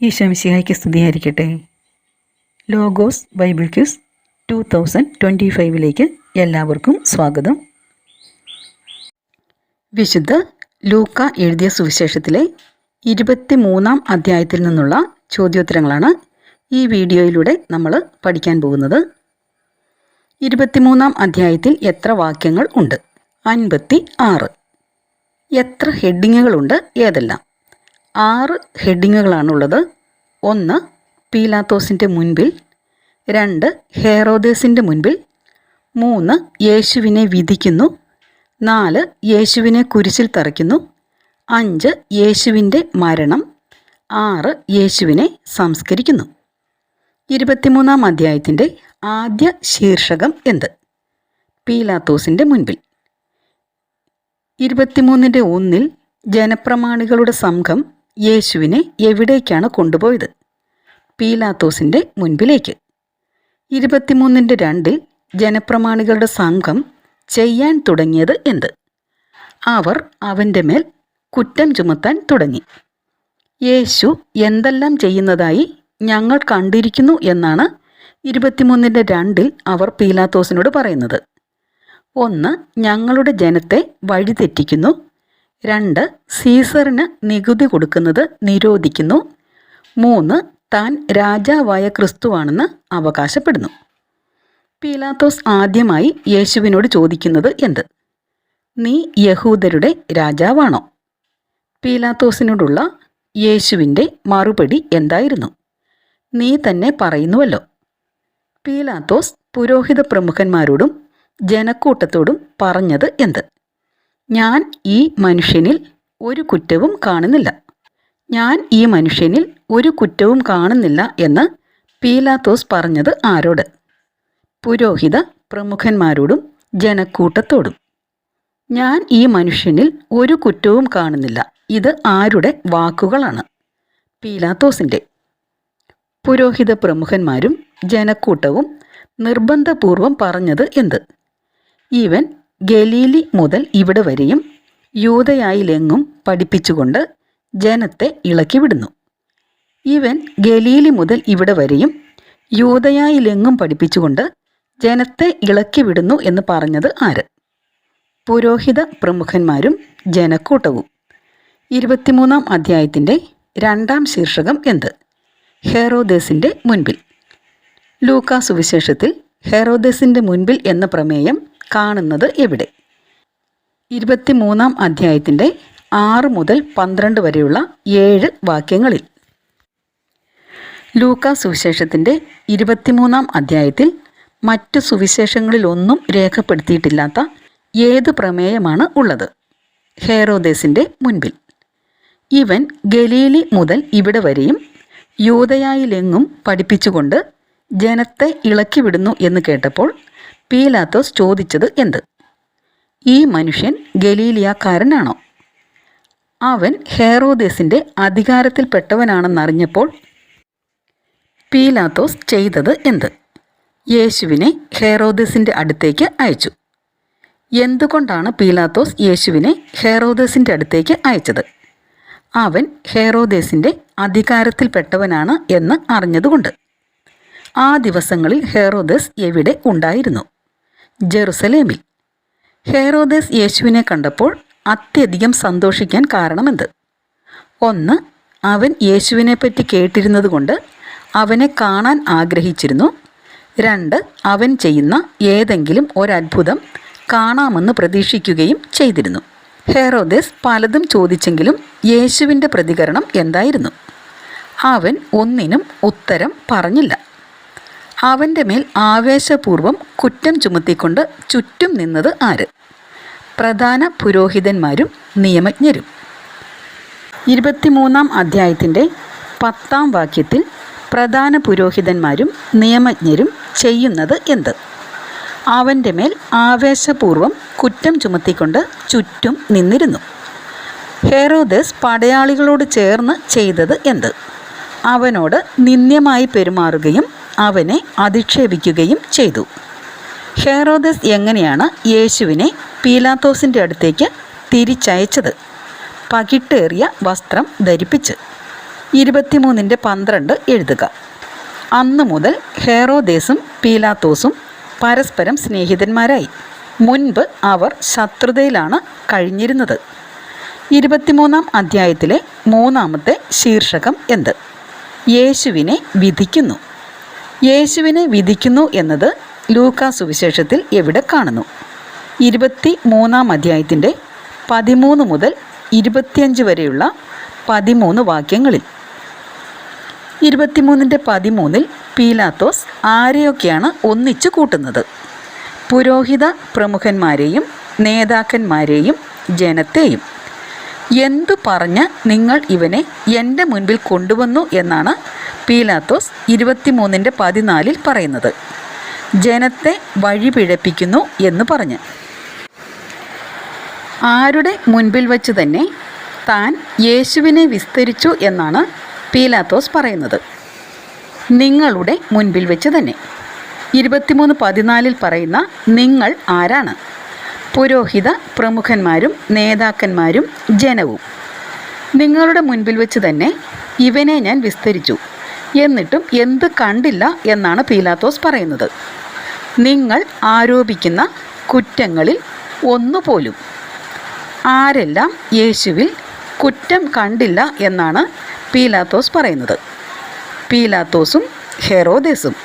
ഈശോമിശിഹായ്ക്ക് സ്തുതിയായിരിക്കട്ടെ. Logos Bible quiz two thousand twenty ഫൈവിലേക്ക് എല്ലാവർക്കും സ്വാഗതം. വിശുദ്ധ ലൂക്ക എഴുതിയ സുവിശേഷത്തിലെ ഇരുപത്തി മൂന്നാം അധ്യായത്തിൽ നിന്നുള്ള ചോദ്യോത്തരങ്ങളാണ് ഈ വീഡിയോയിലൂടെ നമ്മൾ പഠിക്കാൻ പോകുന്നത്. ഇരുപത്തിമൂന്നാം അധ്യായത്തിൽ എത്ര വാക്യങ്ങൾ ഉണ്ട്? അൻപത്തി ആറ് എത്ര ഹെഡിങ്ങുകളുണ്ട് ഏതെല്ലാം? ആറ് ഹെഡിങ്ങുകളാണുള്ളത്. ഒന്ന് പീലാത്തോസിന്റെ മുൻപിൽ രണ്ട് ഹേറോദേസിന്റെ മുൻപിൽ മൂന്ന് യേശുവിനെ വിധിക്കുന്നു നാല് യേശുവിനെ കുരിശിൽ തറയ്ക്കുന്നു അഞ്ച് യേശുവിന്റെ മരണം ആറ് യേശുവിനെ സംസ്കരിക്കുന്നു. ഇരുപത്തിമൂന്നാം അധ്യായത്തിന്റെ ആദ്യ ശീർഷകം എന്ത്? പീലാത്തോസിന്റെ മുൻപിൽ. ഇരുപത്തിമൂന്നിന്റെ ഒന്നിൽ ജനപ്രമാണികളുടെ സംഘം യേശുവിനെ എവിടേക്കാണ് കൊണ്ടുപോയത്? പീലാത്തോസിന്റെ മുൻപിലേക്ക്. ഇരുപത്തിമൂന്നിന്റെ രണ്ടിൽ ജനപ്രമാണികളുടെ സംഘം ചെയ്യാൻ തുടങ്ങിയത് എന്ത്? അവർ അവന്റെ മേൽ കുറ്റം ചുമത്താൻ തുടങ്ങി. യേശു എന്തെല്ലാം ചെയ്യുന്നതായി ഞങ്ങൾ കണ്ടിരിക്കുന്നു എന്നാണ് ഇരുപത്തിമൂന്നിന്റെ രണ്ടിൽ അവർ പീലാത്തോസിനോട് പറയുന്നത്. ഒന്ന് ഞങ്ങളുടെ ജനത്തെ വഴിതെറ്റിക്കുന്നു. രണ്ട് സീസറിന് നികുതി കൊടുക്കുന്നത് നിരോധിക്കുന്നു. മൂന്ന് താൻ രാജാവായ ക്രിസ്തുവാണെന്ന് അവകാശപ്പെടുന്നു. പീലാത്തോസ് ആദ്യമായി യേശുവിനോട് ചോദിക്കുന്നത് എന്ത്? നീ യഹൂദരുടെ രാജാവാണോ? പീലാത്തോസിനോടുള്ള യേശുവിന്റെ മറുപടി എന്തായിരുന്നു? നീ തന്നെ പറയുന്നുവല്ലോ. പീലാത്തോസ് പുരോഹിത പ്രമുഖന്മാരോടും ജനക്കൂട്ടത്തോടും പറഞ്ഞത് എന്ത്? ഞാൻ ഈ മനുഷ്യനിൽ ഒരു കുറ്റവും കാണുന്നില്ല. ഞാൻ ഈ മനുഷ്യനിൽ ഒരു കുറ്റവും കാണുന്നില്ല എന്ന് പീലാത്തോസ് പറഞ്ഞത് ആരോട്? പുരോഹിത പ്രമുഖന്മാരോടും ജനക്കൂട്ടത്തോടും. ഞാൻ ഈ മനുഷ്യനിൽ ഒരു കുറ്റവും കാണുന്നില്ല. ഇത് ആരുടെ വാക്കുകളാണ്? പീലാത്തോസിന്റെ പുരോഹിത പ്രമുഖന്മാരും ജനക്കൂട്ടവും നിർബന്ധപൂർവം പറഞ്ഞത് എന്ത്? ഇവൻ ഗലീലി മുതൽ ഇവിടെ വരെയും യൂതയായിലെങ്ങും പഠിപ്പിച്ചുകൊണ്ട് ജനത്തെ ഇളക്കിവിടുന്നു ഇവൻ ഗലീലി മുതൽ ഇവിടെ വരെയും യൂതയായിലെങ്ങും പഠിപ്പിച്ചുകൊണ്ട് ജനത്തെ ഇളക്കിവിടുന്നു എന്ന് പറഞ്ഞത് ആര്? പുരോഹിത പ്രമുഖന്മാരും ജനക്കൂട്ടവും. ഇരുപത്തിമൂന്നാം അധ്യായത്തിന്റെ രണ്ടാം ശീർഷകം എന്ത്? ഹെറോദേസിന്റെ മുൻപിൽ. ലൂക്കാ സുവിശേഷത്തിൽ ഹെറോദേസിന്റെ മുൻപിൽ എന്ന പ്രമേയം കാണുന്നത് എവിടെ? ഇരുപത്തിമൂന്നാം അധ്യായത്തിന്റെ ആറ് മുതൽ പന്ത്രണ്ട് വരെയുള്ള ഏഴ് വാക്യങ്ങളിൽ. ലൂക്ക സുവിശേഷത്തിന്റെ ഇരുപത്തിമൂന്നാം അധ്യായത്തിൽ മറ്റു സുവിശേഷങ്ങളിലൊന്നും രേഖപ്പെടുത്തിയിട്ടില്ലാത്ത ഏത് പ്രമേയമാണ് ഉള്ളത്? ഹേറോദേസിന്റെ മുൻപിൽ. ഇവൻ ഗലീലി മുതൽ ഇവിടെ വരെയും യൂതയായിലെങ്ങും പഠിപ്പിച്ചുകൊണ്ട് ജനത്തെ ഇളക്കിവിടുന്നു എന്ന് കേട്ടപ്പോൾ പീലാത്തോസ് ചോദിച്ചത് എന്ത്? ഈ മനുഷ്യൻ ഗലീലിയാക്കാരനാണോ? അവൻ ഹേറോദേസിന്റെ അധികാരത്തിൽപ്പെട്ടവനാണെന്നറിഞ്ഞപ്പോൾ പീലാത്തോസ് ചെയ്തത് എന്ത്? യേശുവിനെ ഹേറോദേസിന്റെ അടുത്തേക്ക് അയച്ചു. എന്തുകൊണ്ടാണ് പീലാത്തോസ് യേശുവിനെ ഹേറോദേസിന്റെ അടുത്തേക്ക് അയച്ചത്? അവൻ ഹേറോദേസിന്റെ അധികാരത്തിൽപ്പെട്ടവനാണ് എന്ന് അറിഞ്ഞതുകൊണ്ട്. ആ ദിവസങ്ങളിൽ ഹേറോദേസ് എവിടെ ഉണ്ടായിരുന്നു? ജെറുസലേമിൽ. ഹേറോദേസ് യേശുവിനെ കണ്ടപ്പോൾ അത്യധികം സന്തോഷിക്കാൻ കാരണമെന്ത്? ഒന്ന് അവൻ യേശുവിനെപ്പറ്റി കേട്ടിരുന്നതുകൊണ്ട് അവനെ കാണാൻ ആഗ്രഹിച്ചിരുന്നു. രണ്ട് അവൻ ചെയ്യുന്ന ഏതെങ്കിലും ഒരത്ഭുതം കാണാമെന്ന് പ്രതീക്ഷിക്കുകയും ചെയ്തിരുന്നു. ഹെറോദേസ് പലതും ചോദിച്ചെങ്കിലും യേശുവിന്റെ പ്രതികരണം എന്തായിരുന്നു? അവൻ ഒന്നിനും ഉത്തരം പറഞ്ഞില്ല. അവന്റെ മേൽ ആവേശപൂർവം കുറ്റം ചുമത്തിക്കൊണ്ട് ചുറ്റും നിന്നത് ആര്? പ്രധാന പുരോഹിതന്മാരും നിയമജ്ഞരും. ഇരുപത്തിമൂന്നാം അധ്യായത്തിന്റെ പത്താം വാക്യത്തിൽ പ്രധാന പുരോഹിതന്മാരും നിയമജ്ഞരും ചെയ്യുന്നത് എന്ത്? അവന്റെ മേൽ ആവേശപൂർവം കുറ്റം ചുമത്തിക്കൊണ്ട് ചുറ്റും നിന്നിരുന്നു. ഹെറോദസ് പടയാളികളോട് ചേർന്ന് ചെയ്തത് എന്ത്? അവനോട് നിന്ദ്യമായി പെരുമാറുകയും അവനെ അധിക്ഷേപിക്കുകയും ചെയ്തു. ഹെറോദസ് എങ്ങനെയാണ് യേശുവിനെ പീലാത്തോസിന്റെ അടുത്തേക്ക് തിരിച്ചയച്ചത്? പകിട്ടേറിയ വസ്ത്രം ധരിപ്പിച്ച്. ഇരുപത്തിമൂന്നിന്റെ പന്ത്രണ്ട് എഴുതുക. അന്നു മുതൽ ഹേറോദേസും പീലാത്തോസും പരസ്പരം സ്നേഹിതന്മാരായി. മുൻപ് അവർ ശത്രുതയിലാണ് കഴിഞ്ഞിരുന്നത്. ഇരുപത്തിമൂന്നാം അധ്യായത്തിലെ മൂന്നാമത്തെ ശീർഷകം എന്ത്? യേശുവിനെ വിധിക്കുന്നു. യേശുവിനെ വിധിക്കുന്നു എന്നത് ലൂക്കാ സുവിശേഷത്തിൽ എവിടെ കാണുന്നു? ഇരുപത്തി മൂന്നാം അധ്യായത്തിന്റെ പതിമൂന്ന് മുതൽ ഇരുപത്തിയഞ്ച് വരെയുള്ള പതിമൂന്ന് വാക്യങ്ങളിൽ. ഇരുപത്തിമൂന്നിന്റെ പതിമൂന്നിൽ പീലാത്തോസ് ആരെയൊക്കെയാണ് ഒന്നിച്ചു കൂട്ടുന്നത്? പുരോഹിത പ്രമുഖന്മാരെയും നേതാക്കന്മാരെയും ജനത്തെയും. എന്തു പറഞ്ഞ് നിങ്ങൾ ഇവനെ എന്റെ മുൻപിൽ കൊണ്ടുവന്നു എന്നാണ് പീലാത്തോസ് ഇരുപത്തിമൂന്നിന്റെ പതിനാലിൽ പറയുന്നത്. ജനത്തെ വഴിപിഴപ്പിക്കുന്നു എന്ന് പറഞ്ഞ്. ആരുടെ മുൻപിൽ വച്ച് തന്നെ താൻ യേശുവിനെ വിസ്തരിച്ചു എന്നാണ് പീലാത്തോസ് പറയുന്നത്. നിങ്ങളുടെ മുൻപിൽ വെച്ച് തന്നെ. ഇരുപത്തിമൂന്ന് പതിനാലിൽ പറയുന്ന നിങ്ങൾ ആരാണ്? പുരോഹിത പ്രമുഖന്മാരും നേതാക്കന്മാരും ജനവും. നിങ്ങളുടെ മുൻപിൽ വെച്ച് തന്നെ ഇവനെ ഞാൻ വിസ്തരിച്ചു. എന്നിട്ടും എന്ത് കണ്ടില്ല എന്നാണ് പീലാത്തോസ് പറയുന്നത്. നിങ്ങൾ ആരോപിക്കുന്ന കുറ്റങ്ങളിൽ ഒന്നുപോലും. ആരെല്ലാം യേശുവിൽ കുറ്റം കണ്ടില്ല എന്നാണ് പീലാത്തോസ് പറയുന്നത്. പീലാത്തോസും ഹെറോദേസും.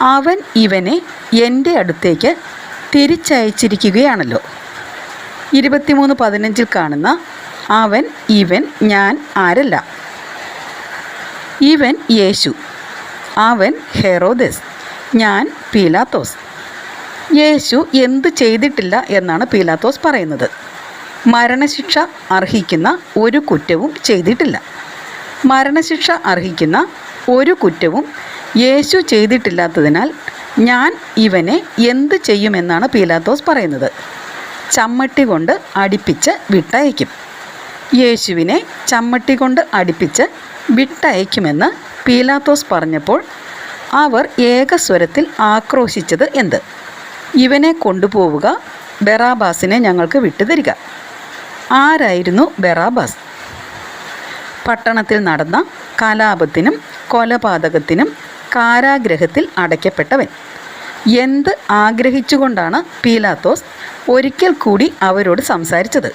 അവൻ ഇവനെ എന്റെ അടുത്തേക്ക് തിരിച്ചയച്ചിരിക്കുകയാണല്ലോ. ഇരുപത്തിമൂന്ന് പതിനഞ്ചിൽ കാണുന്ന അവൻ ഇവൻ ഞാൻ ആരല്ല. ഇവൻ യേശു അവൻ ഹെറോദസ് ഞാൻ പീലാത്തോസ്. യേശു എന്തു ചെയ്തിട്ടില്ല എന്നാണ് പീലാത്തോസ് പറയുന്നത്. മരണശിക്ഷ അർഹിക്കുന്ന ഒരു കുറ്റവും ചെയ്തിട്ടില്ല. മരണശിക്ഷ അർഹിക്കുന്ന ഒരു കുറ്റവും യേശു ചെയ്തിട്ടില്ലാത്തതിനാൽ ഞാൻ ഇവനെ എന്ത് ചെയ്യുമെന്നാണ് പീലാത്തോസ് പറയുന്നത്. ചമ്മട്ടി കൊണ്ട് അടിപ്പിച്ച് വിട്ടയക്കും. യേശുവിനെ ചമ്മട്ടി കൊണ്ട് അടിപ്പിച്ച് വിട്ടയക്കുമെന്ന് പീലാത്തോസ് പറഞ്ഞപ്പോൾ അവർ ഏകസ്വരത്തിൽ ആക്രോശിച്ചത് എന്ത്? ഇവനെ കൊണ്ടുപോവുക ബെറാബാസിനെ ഞങ്ങൾക്ക് വിട്ടുതരിക. ആരായിരുന്നു ബെറാബാസ്? പട്ടണത്തിൽ നടന്ന കലാപത്തിനും കൊലപാതകത്തിനും കാരാഗ്രഹത്തിൽ അടയ്ക്കപ്പെട്ടവൻ. എന്ത് ആഗ്രഹിച്ചുകൊണ്ടാണ് പീലാത്തോസ് ഒരിക്കൽ കൂടി അവരോട് സംസാരിച്ചത്?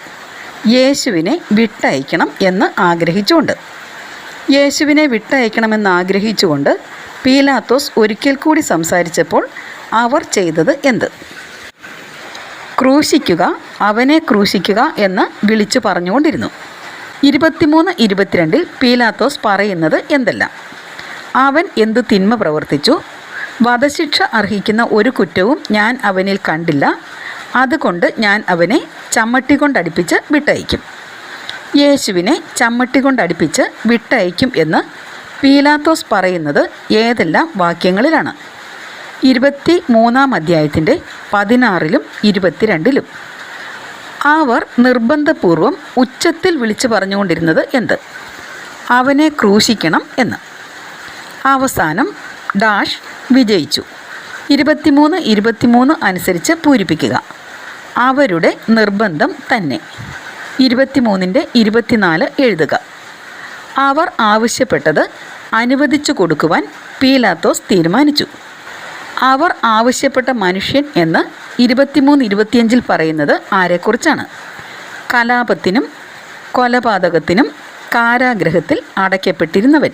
യേശുവിനെ വിട്ടയക്കണം എന്ന് ആഗ്രഹിച്ചുകൊണ്ട്. യേശുവിനെ വിട്ടയക്കണമെന്ന് ആഗ്രഹിച്ചുകൊണ്ട് പീലാത്തോസ് ഒരിക്കൽ കൂടി സംസാരിച്ചപ്പോൾ അവർ ചെയ്തത് എന്ത്? ക്രൂശിക്കുക അവനെ ക്രൂശിക്കുക എന്ന് വിളിച്ചു പറഞ്ഞുകൊണ്ടിരുന്നു. ഇരുപത്തിമൂന്ന് ഇരുപത്തിരണ്ടിൽ പീലാത്തോസ് പറയുന്നത് എന്തെല്ലാം? അവൻ എന്തു തിന്മ പ്രവർത്തിച്ചു? വധശിക്ഷ അർഹിക്കുന്ന ഒരു കുറ്റവും ഞാൻ അവനിൽ കണ്ടില്ല. അതുകൊണ്ട് ഞാൻ അവനെ ചമ്മട്ടി കൊണ്ടടിപ്പിച്ച് വിട്ടയക്കും. യേശുവിനെ ചമ്മട്ടി കൊണ്ടടിപ്പിച്ച് വിട്ടയക്കും എന്ന് പീലാത്തോസ് പറയുന്നത് ഏതെല്ലാം വാക്യങ്ങളിലാണ്? ഇരുപത്തി മൂന്നാം അധ്യായത്തിന്റെ പതിനാറിലും ഇരുപത്തിരണ്ടിലും. അവർ നിർബന്ധപൂർവം ഉച്ചത്തിൽ വിളിച്ചു പറഞ്ഞുകൊണ്ടിരുന്നത് എന്ത്? അവനെ ക്രൂശിക്കണം എന്ന്. അവസാനം ഡാഷ് വിജയിച്ചു. ഇരുപത്തിമൂന്ന് ഇരുപത്തിമൂന്ന് അനുസരിച്ച് പൂരിപ്പിക്കുക. അവരുടെ നിർബന്ധം തന്നെ. ഇരുപത്തിമൂന്നിന്റെ ഇരുപത്തിനാല് എഴുതുക. അവർ ആവശ്യപ്പെട്ടത് അനുവദിച്ചു കൊടുക്കുവാൻ പീലാത്തോസ് തീരുമാനിച്ചു. അവർ ആവശ്യപ്പെട്ട മനുഷ്യൻ എന്ന് ഇരുപത്തിമൂന്ന് ഇരുപത്തിയഞ്ചിൽ പറയുന്നത് ആരെക്കുറിച്ചാണ്? കലാപത്തിനും കൊലപാതകത്തിനും കാരാഗ്രഹത്തിൽ അടയ്ക്കപ്പെട്ടിരുന്നവൻ.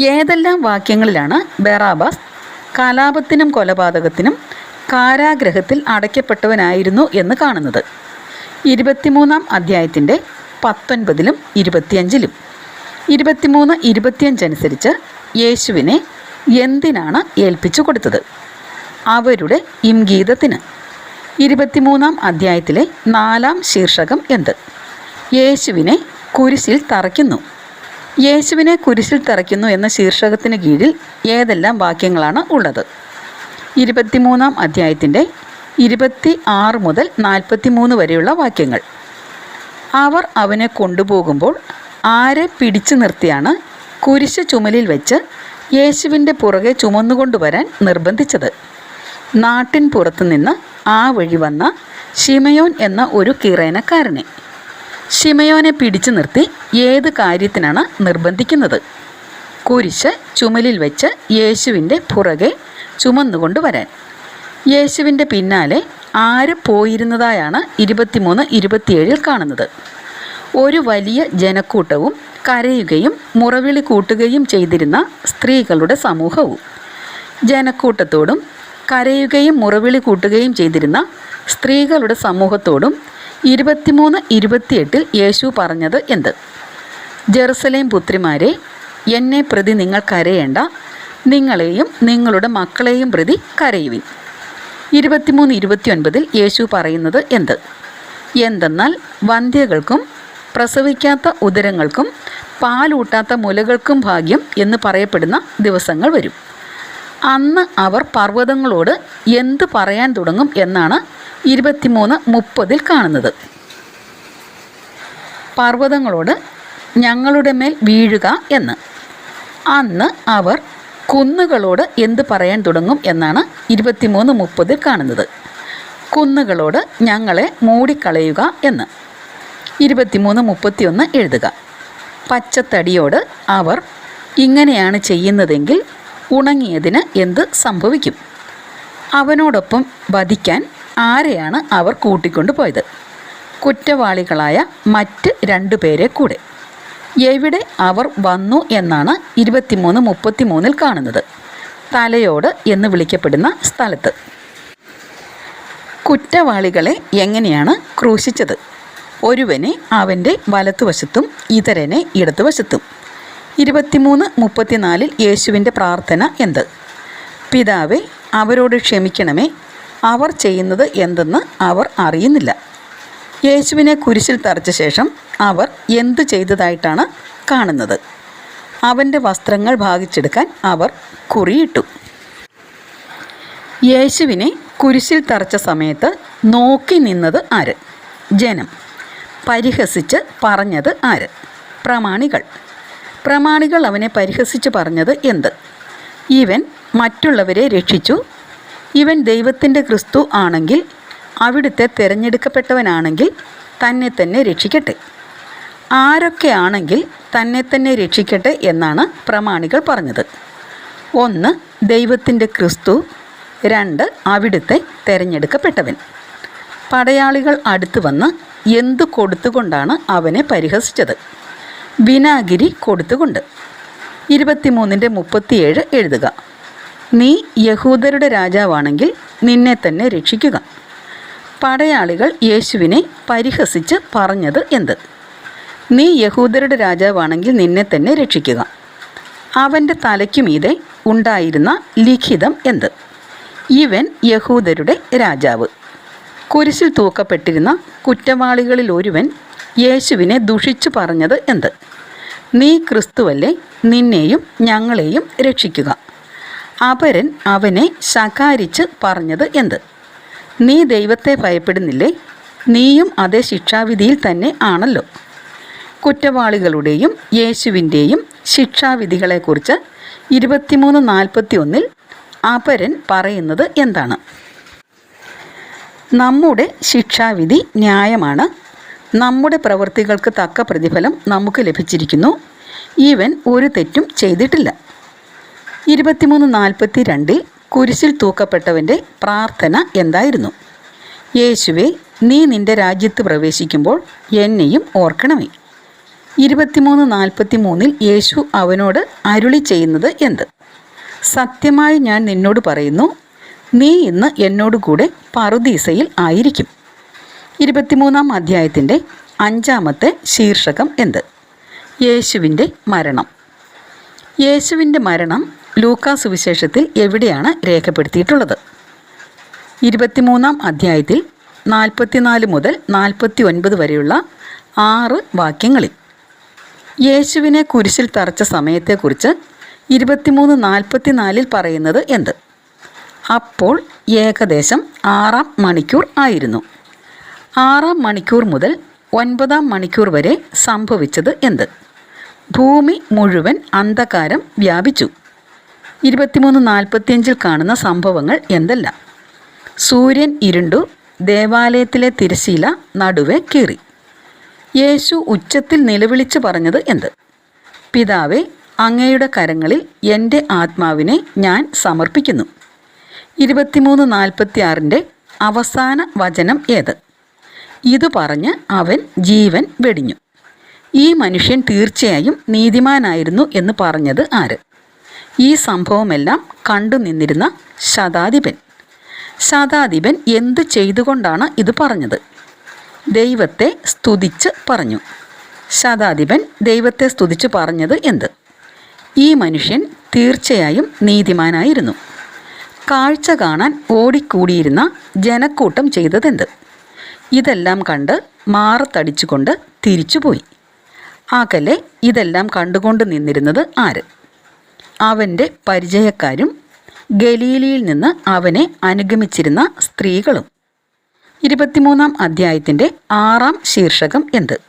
ഏതെല്ലാം വാക്യങ്ങളിലാണ് ബെറാബാസ് കലാപത്തിനും കൊലപാതകത്തിനും കാരാഗ്രഹത്തിൽ അടയ്ക്കപ്പെട്ടവനായിരുന്നു എന്ന് കാണുന്നത്? ഇരുപത്തിമൂന്നാം അധ്യായത്തിന്റെ പത്തൊൻപതിലും ഇരുപത്തിയഞ്ചിലും. ഇരുപത്തിമൂന്ന് ഇരുപത്തിയഞ്ചനുസരിച്ച് യേശുവിനെ എന്തിനാണ് ഏൽപ്പിച്ചു കൊടുത്തത്? അവരുടെ ഇംഗീതത്തിന്. ഇരുപത്തിമൂന്നാം അധ്യായത്തിലെ നാലാം ശീർഷകം എന്ത്? യേശുവിനെ കുരിശിൽ തറയ്ക്കുന്നു. യേശുവിനെ കുരിശിൽ തറയ്ക്കുന്നു എന്ന ശീർഷകത്തിന് കീഴിൽ ഏതെല്ലാം വാക്യങ്ങളാണ് ഉള്ളത്? ഇരുപത്തിമൂന്നാം അധ്യായത്തിന്റെ ഇരുപത്തി ആറ് മുതൽ നാൽപ്പത്തി മൂന്ന് വരെയുള്ള വാക്യങ്ങൾ. അവർ അവനെ കൊണ്ടുപോകുമ്പോൾ ആരെ പിടിച്ചു നിർത്തിയാണ് കുരിശ് ചുമലിൽ വെച്ച് യേശുവിന്റെ പുറകെ ചുമന്നുകൊണ്ടുവരാൻ നിർബന്ധിച്ചത്? നാട്ടിൻ പുറത്തുനിന്ന് ആ വഴി വന്ന ഷിമയോൻ എന്ന ഒരു കിറേനക്കാരനെ. ഷിമയോനെ പിടിച്ചു നിർത്തി ഏത് കാര്യത്തിനാണ് നിർബന്ധിക്കുന്നത്? കുരിശ് ചുമലിൽ വെച്ച് യേശുവിന്റെ പുറകെ ചുമന്നുകൊണ്ട് വരാൻ. യേശുവിന്റെ പിന്നാലെ ആര് പോയിരുന്നതായാണ് ഇരുപത്തിമൂന്ന് ഇരുപത്തിയേഴിൽ കാണുന്നത്. ഒരു വലിയ ജനക്കൂട്ടവും കരയുകയും മുറവിളി കൂട്ടുകയും ചെയ്തിരുന്ന സ്ത്രീകളുടെ സമൂഹവും. ജനക്കൂട്ടത്തോടും കരയുകയും മുറവിളി കൂട്ടുകയും ചെയ്തിരുന്ന സ്ത്രീകളുടെ സമൂഹത്തോടും ഇരുപത്തിമൂന്ന് ഇരുപത്തിയെട്ടിൽ യേശു പറഞ്ഞത് എന്ത്? ജെറുസലേം പുത്രിമാരെ എന്നെ പ്രതി നിങ്ങൾ കരയേണ്ട നിങ്ങളെയും നിങ്ങളുടെ മക്കളെയും പ്രതി കരയുവിൻ. ഇരുപത്തിമൂന്ന് ഇരുപത്തിയൊൻപതിൽ യേശു പറയുന്നത് എന്ത്? എന്തെന്നാൽ വന്ധ്യകൾക്കും പ്രസവിക്കാത്ത ഉദരങ്ങൾക്കും പാലൂട്ടാത്ത മുലകൾക്കും ഭാഗ്യം എന്ന് പറയപ്പെടുന്ന ദിവസങ്ങൾ വരും. അന്ന് അവർ പർവതങ്ങളോട് എന്ത് പറയാൻ തുടങ്ങും എന്നാണ് ഇരുപത്തിമൂന്ന് മുപ്പതിൽ കാണുന്നത്. പർവതങ്ങളോട് ഞങ്ങളുടെ മേൽ വീഴുക എന്ന്. അന്ന് അവർ കുന്നുകളോട് എന്ത് പറയാൻ തുടങ്ങും എന്നാണ് ഇരുപത്തിമൂന്ന് മുപ്പതിൽ കാണുന്നത്. കുന്നുകളോട് ഞങ്ങളെ മൂടിക്കളയുക എന്ന്. ഇരുപത്തിമൂന്ന് മുപ്പത്തിയൊന്ന് എഴുതുക. പച്ചത്തടിയോട് അവർ ഇങ്ങനെയാണ് ചെയ്യുന്നതെങ്കിൽ ഉണങ്ങിയതിന് എന്ത് സംഭവിക്കും? അവനോടൊപ്പം വധിക്കാൻ ആരെയാണ് അവർ കൂട്ടിക്കൊണ്ടു പോയത്? കുറ്റവാളികളായ മറ്റ് രണ്ടു പേരെ കൂടെ. എവിടെ അവർ വന്നു എന്നാണ് ഇരുപത്തിമൂന്ന് മുപ്പത്തിമൂന്നിൽ കാണുന്നത്. തലയോട് എന്ന് വിളിക്കപ്പെടുന്ന സ്ഥലത്ത്. കുറ്റവാളികളെ എങ്ങനെയാണ് ക്രൂശിച്ചത്? ഒരുവനെ അവന്റെ വലത്തുവശത്തും ഇതരനെ ഇടതുവശത്തും ഇരുപത്തിമൂന്ന് മുപ്പത്തിനാലിൽ യേശുവിന്റെ പ്രാർത്ഥന എന്ത്? പിതാവെ അവരോട് ക്ഷമിക്കണമേ. അവർ ചെയ്യുന്നത് എന്തെന്ന് അവർ അറിയുന്നില്ല. യേശുവിനെ കുരിശിൽ തറച്ച ശേഷം അവർ എന്തു ചെയ്തതായിട്ടാണ് കാണുന്നത്? അവന്റെ വസ്ത്രങ്ങൾ ഭാഗിച്ചെടുക്കാൻ അവർ കുറിയിട്ടു. യേശുവിനെ കുരിശിൽ തറച്ച സമയത്ത് നോക്കി നിന്നത് ആര്? ജനം. പരിഹസിച്ച് പറഞ്ഞത് ആര്? പ്രമാണികൾ. പ്രമാണികൾ അവനെ പരിഹസിച്ച് പറഞ്ഞത് എന്ത്? ഇവൻ മറ്റുള്ളവരെ രക്ഷിച്ചു. ഇവൻ ദൈവത്തിന്റെ ക്രിസ്തു ആണെങ്കിൽ അവിടുത്തെ തിരഞ്ഞെടുക്കപ്പെട്ടവനാണെങ്കിൽ തന്നെ തന്നെ രക്ഷിക്കട്ടെ. ആരൊക്കെ ആണെങ്കിൽ തന്നെ തന്നെ രക്ഷിക്കട്ടെ എന്നാണ് പ്രമാണികൾ പറഞ്ഞത്. ഒന്ന് ദൈവത്തിന്റെ ക്രിസ്തു. രണ്ട് അവിടുത്തെ തിരഞ്ഞെടുക്കപ്പെട്ടവൻ. പടയാളികൾ അടുത്തു വന്ന് എന്തു കൊടുത്തുകൊണ്ടാണ് അവനെ പരിഹസിച്ചത്? വിനാഗിരി കൊടുത്തുകൊണ്ട്. ഇരുപത്തിമൂന്നിന്റെ മുപ്പത്തിയേഴ് എഴുതുക. നീ യഹൂദരുടെ രാജാവാണെങ്കിൽ നിന്നെ തന്നെ രക്ഷിക്കുക. പടയാളികൾ യേശുവിനെ പരിഹസിച്ച് പറഞ്ഞത് എന്ത്? നീ യഹൂദരുടെ രാജാവാണെങ്കിൽ നിന്നെ തന്നെ രക്ഷിക്കുക. അവന്റെ തലയ്ക്കുമീതെ ഉണ്ടായിരുന്ന ലിഖിതം എന്ത്? ഇവൻ യഹൂദരുടെ രാജാവ്. കുരിശിൽ തൂക്കപ്പെട്ടിരുന്ന കുറ്റവാളികളിൽ ഒരുവൻ യേശുവിനെ ദുഷിച്ചു പറഞ്ഞത് എന്ത്? നീ ക്രിസ്തുവല്ലേ നിന്നെയും ഞങ്ങളെയും രക്ഷിക്കുക. അപരൻ അവനെ ശകാരിച്ച് പറഞ്ഞത് എന്ത്? നീ ദൈവത്തെ ഭയപ്പെടുന്നില്ലേ? നീയും അതേ ശിക്ഷാവിധിയിൽ തന്നെ ആണല്ലോ. കുറ്റവാളികളുടെയും യേശുവിന്റെയും ശിക്ഷാവിധികളെക്കുറിച്ച് ഇരുപത്തിമൂന്ന് നാൽപ്പത്തി ഒന്നിൽ അപരൻ പറയുന്നത് എന്താണ്? നമ്മുടെ ശിക്ഷാവിധി ന്യായമാണ്. നമ്മുടെ പ്രവൃത്തികൾക്ക് തക്ക പ്രതിഫലം നമുക്ക് ലഭിച്ചിരിക്കുന്നു. ഈവൻ ഒരു തെറ്റും ചെയ്തിട്ടില്ല. ഇരുപത്തിമൂന്ന് നാൽപ്പത്തി രണ്ടിൽ കുരിശിൽ തൂക്കപ്പെട്ടവന്റെ പ്രാർത്ഥന എന്തായിരുന്നു? യേശുവെ നീ നിന്റെ രാജ്യത്ത് പ്രവേശിക്കുമ്പോൾ എന്നെയും ഓർക്കണമേ. ഇരുപത്തിമൂന്ന് നാൽപ്പത്തി മൂന്നിൽ യേശു അവനോട് അരുളി ചെയ്യുന്നത് എന്ത്? സത്യമായി ഞാൻ നിന്നോട് പറയുന്നു നീ ഇന്ന് എന്നോടുകൂടെ പറുദീസയിൽ ആയിരിക്കും. ഇരുപത്തിമൂന്നാം അധ്യായത്തിന്റെ അഞ്ചാമത്തെ ശീർഷകം എന്ത്? യേശുവിന്റെ മരണം. യേശുവിന്റെ മരണം ലൂക്കാ സുവിശേഷത്തിൽ എവിടെയാണ് രേഖപ്പെടുത്തിയിട്ടുള്ളത്? ഇരുപത്തിമൂന്നാം അധ്യായത്തിൽ നാൽപ്പത്തിനാല് മുതൽ നാൽപ്പത്തി ഒൻപത് വരെയുള്ള ആറ് വാക്യങ്ങളിൽ യേശുവിനെ കുരിശിൽ തറച്ച സമയത്തെക്കുറിച്ച് ഇരുപത്തിമൂന്ന് നാൽപ്പത്തിനാലിൽ പറയുന്നത് എന്ത്? അപ്പോൾ ഏകദേശം ആറാം മണിക്കൂർ ആയിരുന്നു. ആറാം മണിക്കൂർ മുതൽ ഒൻപതാം മണിക്കൂർ വരെ സംഭവിച്ചത് എന്ത്? ഭൂമി മുഴുവൻ അന്ധകാരം വ്യാപിച്ചു. ഇരുപത്തിമൂന്ന് നാൽപ്പത്തിയഞ്ചിൽ കാണുന്ന സംഭവങ്ങൾ എന്തെല്ലാം? സൂര്യൻ ഇരുണ്ടു ദേവാലയത്തിലെ തിരശീല നടുവെ കീറി. യേശു ഉച്ചത്തിൽ നിലവിളിച്ച് പറഞ്ഞത് എന്ത്? പിതാവെ അങ്ങയുടെ കരങ്ങളിൽ എന്റെ ആത്മാവിനെ ഞാൻ സമർപ്പിക്കുന്നു. ഇരുപത്തിമൂന്ന് നാൽപ്പത്തിയാറിന്റെ അവസാന വചനം ഏത്? ഇത് പറഞ്ഞ് അവൻ ജീവൻ വെടിഞ്ഞു. ഈ മനുഷ്യൻ തീർച്ചയായും നീതിമാനായിരുന്നു എന്ന് പറഞ്ഞത് ആര്? ഈ സംഭവമെല്ലാം കണ്ടു നിന്നിരുന്ന ശതാധിപൻ. ശതാധിപൻ എന്ത് ചെയ്തുകൊണ്ടാണ് ഇത് പറഞ്ഞത്? ദൈവത്തെ സ്തുതിച്ച് പറഞ്ഞു. ശതാധിപൻ ദൈവത്തെ സ്തുതിച്ച് പറഞ്ഞത് എന്ത്? ഈ മനുഷ്യൻ തീർച്ചയായും നീതിമാനായിരുന്നു. കാഴ്ച കാണാൻ ഓടിക്കൂടിയിരുന്ന ജനക്കൂട്ടം ചെയ്തതെന്ത്? ഇതെല്ലാം കണ്ട് മാറത്തടിച്ചുകൊണ്ട് തിരിച്ചുപോയി. അകലെ ഇതെല്ലാം കണ്ടുകൊണ്ട് നിന്നിരുന്നത് ആര്? അവന്റെ പരിചയക്കാരും ഗലീലിയിൽ നിന്ന് അവനെ അനുഗമിച്ചിരുന്ന സ്ത്രീകളും. ഇരുപത്തിമൂന്നാം അധ്യായത്തിന്റെ ആറാം ശീർഷകം എന്ത്?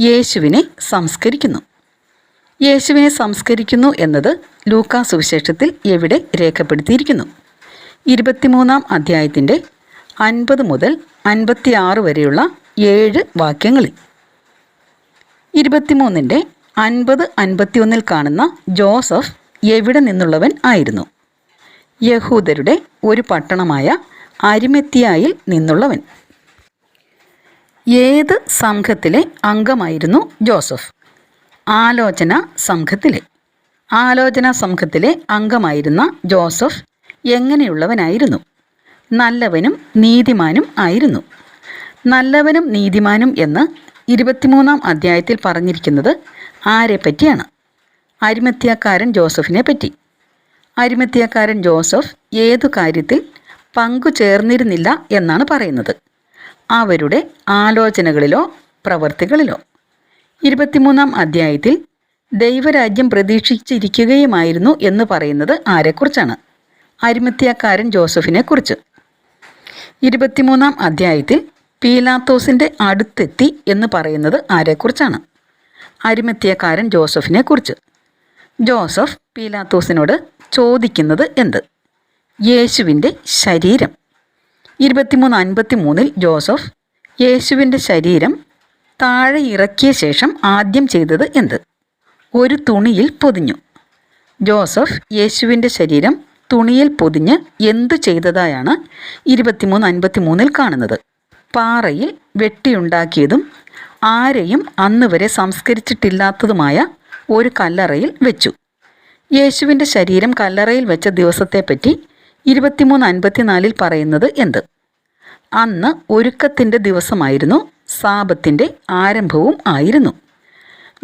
യേശുവിനെ സംസ്കരിക്കുന്നു. യേശുവിനെ സംസ്കരിക്കുന്നു എന്നത് ലൂക്കാ സുവിശേഷത്തിൽ എവിടെ രേഖപ്പെടുത്തിയിരിക്കുന്നു? ഇരുപത്തിമൂന്നാം അധ്യായത്തിന്റെ അൻപത് മുതൽ അൻപത്തിയാറ് വരെയുള്ള ഏഴ് വാക്യങ്ങളിൽ. ഇരുപത്തിമൂന്നിന്റെ അൻപത് അൻപത്തിയൊന്നിൽ കാണുന്ന ജോസഫ് എവിടെ നിന്നുള്ളവൻ ആയിരുന്നു? യഹൂദരുടെ ഒരു പട്ടണമായ അരിമെത്തിയായിൽ നിന്നുള്ളവൻ. ഏത് സംഘത്തിലെ അംഗമായിരുന്നു ജോസഫ്? ആലോചന സംഘത്തിലെ. ആലോചന സംഘത്തിലെ അംഗമായിരുന്ന ജോസഫ് എങ്ങനെയുള്ളവനായിരുന്നു? നല്ലവനും നീതിമാനും ആയിരുന്നു. നല്ലവനും നീതിമാനും എന്ന് ഇരുപത്തിമൂന്നാം അധ്യായത്തിൽ പറഞ്ഞിരിക്കുന്നത് ആരെപ്പറ്റിയാണ്? പറ്റിയാണ് അരിമത്യക്കാരൻ ജോസഫിനെ പറ്റി അരിമത്യക്കാരൻ ജോസഫ് ഏതു കാര്യത്തിൽ പങ്കു ചേർന്നിരുന്നില്ല എന്നാണ് പറയുന്നത്. അവരുടെ ആലോചനകളിലോ പ്രവർത്തികളിലോ. ഇരുപത്തിമൂന്നാം അധ്യായത്തിൽ ദൈവരാജ്യം പ്രതീക്ഷിച്ചിരിക്കുകയുമായിരുന്നു എന്ന് പറയുന്നത് ആരെക്കുറിച്ചാണ്? അരിമത്യക്കാരൻ ജോസഫിനെ കുറിച്ച് ഇരുപത്തിമൂന്നാം അധ്യായത്തിൽ പീലാത്തോസിന്റെ അടുത്തെത്തി എന്ന് പറയുന്നത് ആരെക്കുറിച്ചാണ്? അരിമത്യക്കാരൻ ജോസഫിനെ കുറിച്ച് ജോസഫ് പീലാത്തോസിനോട് ചോദിക്കുന്നത് എന്ത്? യേശുവിന്റെ ശരീരം. ഇരുപത്തിമൂന്ന് അൻപത്തി മൂന്നിൽ ജോസഫ് യേശുവിന്റെ ശരീരം താഴെ ഇറക്കിയ ശേഷം ആദ്യം ചെയ്തത് എന്ത്? ഒരു തുണിയിൽ പൊതിഞ്ഞു. ജോസഫ് യേശുവിന്റെ ശരീരം തുണിയിൽ പൊതിഞ്ഞ് എന്തു ചെയ്തതായാണ് ഇരുപത്തിമൂന്ന് അൻപത്തി മൂന്നിൽ കാണുന്നത്. പാറയിൽ വെട്ടിയുണ്ടാക്കിയതും ആരെയും അന്ന് വരെ സംസ്കരിച്ചിട്ടില്ലാത്തതുമായ ഒരു കല്ലറയിൽ വെച്ചു. യേശുവിന്റെ ശരീരം കല്ലറയിൽ വെച്ച ദിവസത്തെപ്പറ്റി ഇരുപത്തിമൂന്ന് അൻപത്തിനാലിൽ പറയുന്നത് എന്ത്? അന്ന് ഒരുക്കത്തിന്റെ ദിവസമായിരുന്നു സാപത്തിന്റെ ആരംഭവും ആയിരുന്നു.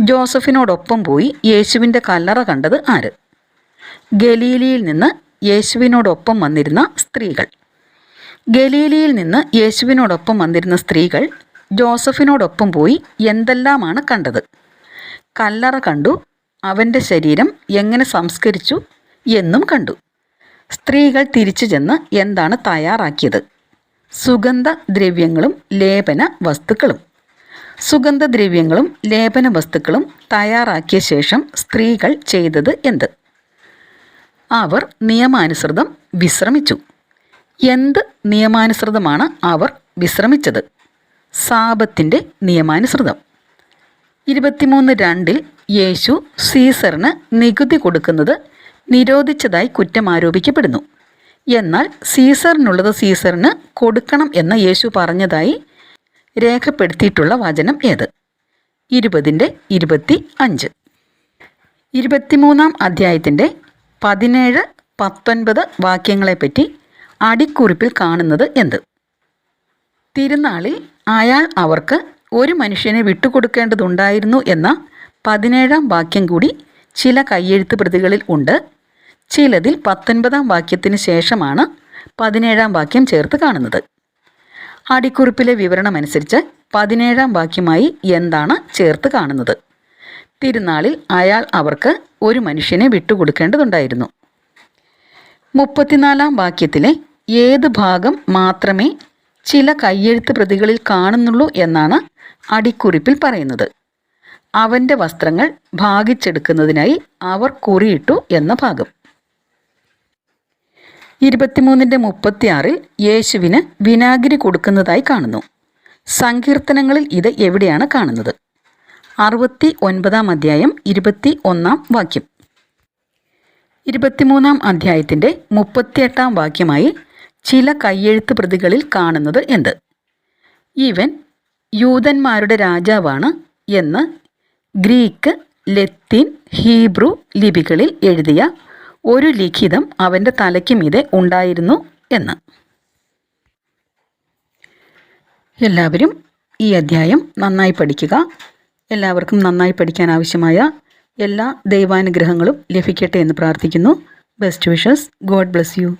ജോസഫിനോടൊപ്പം പോയി യേശുവിന്റെ കല്ലറ കണ്ടത് ആര്? ഗലീലിയിൽ നിന്ന് യേശുവിനോടൊപ്പം വന്നിരുന്ന സ്ത്രീകൾ. ഗലീലിയിൽ നിന്ന് യേശുവിനോടൊപ്പം വന്നിരുന്ന സ്ത്രീകൾ ജോസഫിനോടൊപ്പം പോയി എന്തെല്ലാമാണ് കണ്ടത്. കല്ലറ കണ്ടു അവന്റെ ശരീരം എങ്ങനെ സംസ്കരിച്ചു എന്നും കണ്ടു. സ്ത്രീകൾ തിരിച്ചു ചെന്ന് എന്താണ് തയ്യാറാക്കിയത്? സുഗന്ധ ദ്രവ്യങ്ങളും ലേപന വസ്തുക്കളും. സുഗന്ധദ്രവ്യങ്ങളും ലേപന വസ്തുക്കളും തയ്യാറാക്കിയ ശേഷം സ്ത്രീകൾ ചെയ്തത് എന്ത്? അവർ നിയമാനുസൃതം വിശ്രമിച്ചു. എന്ത് നിയമാനുസൃതമാണ് അവർ വിശ്രമിച്ചത്? സാപത്തിന്റെ നിയമാനുസൃതം. ഇരുപത്തിമൂന്ന് രണ്ടിൽ യേശു സീസറിന് നികുതി കൊടുക്കുന്നത് നിരോധിച്ചതായി കുറ്റം ആരോപിക്കപ്പെടുന്നു. എന്നാൽ സീസറിനുള്ളത് സീസറിന് കൊടുക്കണം എന്ന് യേശു പറഞ്ഞതായി രേഖപ്പെടുത്തിയിട്ടുള്ള വചനം ഏത്? ഇരുപതിന്റെ ഇരുപത്തി അഞ്ച്. ഇരുപത്തിമൂന്നാം അധ്യായത്തിന്റെ പതിനേഴ് പത്തൊൻപത് വാക്യങ്ങളെപ്പറ്റി അടിക്കുറിപ്പിൽ കാണുന്നത് എന്ത്? തിരുനാളിൽ അയാൾ അവർക്ക് ഒരു മനുഷ്യനെ വിട്ടുകൊടുക്കേണ്ടതുണ്ടായിരുന്നു എന്ന പതിനേഴാം വാക്യം കൂടി ചില കയ്യെഴുത്ത് പ്രതികളിൽ ഉണ്ട്. ചിലതിൽ പത്തൊൻപതാം വാക്യത്തിന് ശേഷമാണ് പതിനേഴാം വാക്യം ചേർത്ത് കാണുന്നത്. അടിക്കുറിപ്പിലെ വിവരണമനുസരിച്ച് പതിനേഴാം വാക്യമായി എന്താണ് ചേർത്ത് കാണുന്നത്? തിരുനാളിൽ അയാൾ അവർക്ക് ഒരു മനുഷ്യനെ വിട്ടുകൊടുക്കേണ്ടതുണ്ടായിരുന്നു. മുപ്പത്തിനാലാം വാക്യത്തിലെ ഏത് ഭാഗം മാത്രമേ ചില കയ്യെഴുത്ത് പ്രതികളിൽ കാണുന്നുള്ളൂ എന്നാണ് അടിക്കുറിപ്പിൽ പറയുന്നത്. അവന്റെ വസ്ത്രങ്ങൾ ഭാഗിച്ചെടുക്കുന്നതിനായി അവർ കുറിയിട്ടു എന്ന ഭാഗം. ഇരുപത്തിമൂന്നിന്റെ മുപ്പത്തിയാറിൽ യേശുവിന് വിനാഗിരി കൊടുക്കുന്നതായി കാണുന്നു. സങ്കീർത്തനങ്ങളിൽ ഇത് എവിടെയാണ് കാണുന്നത്? അറുപത്തി ഒൻപതാം അധ്യായം ഇരുപത്തി ഒന്നാം വാക്യം. ഇരുപത്തിമൂന്നാം അധ്യായത്തിന്റെ മുപ്പത്തിയെട്ടാം വാക്യമായി ചില കയ്യെഴുത്ത് പ്രതികളിൽ കാണുന്നത് എന്ത്? ഈവൻ യൂതന്മാരുടെ രാജാവാണ് എന്ന് ഗ്രീക്ക് ലത്തീൻ ഹീബ്രു ലിപികളിൽ എഴുതിയ ഒരു ലിഖിതം അവന്റെ തലയ്ക്ക് മീതെ ഉണ്ടായിരുന്നു എന്ന്. എല്ലാവരും ഈ അധ്യായം നന്നായി പഠിക്കുക. എല്ലാവർക്കും നന്നായി പഠിക്കാൻ ആവശ്യമായ എല്ലാ ദൈവാനുഗ്രഹങ്ങളും ലഭിക്കട്ടെ എന്ന് പ്രാർത്ഥിക്കുന്നു. Best wishes God bless you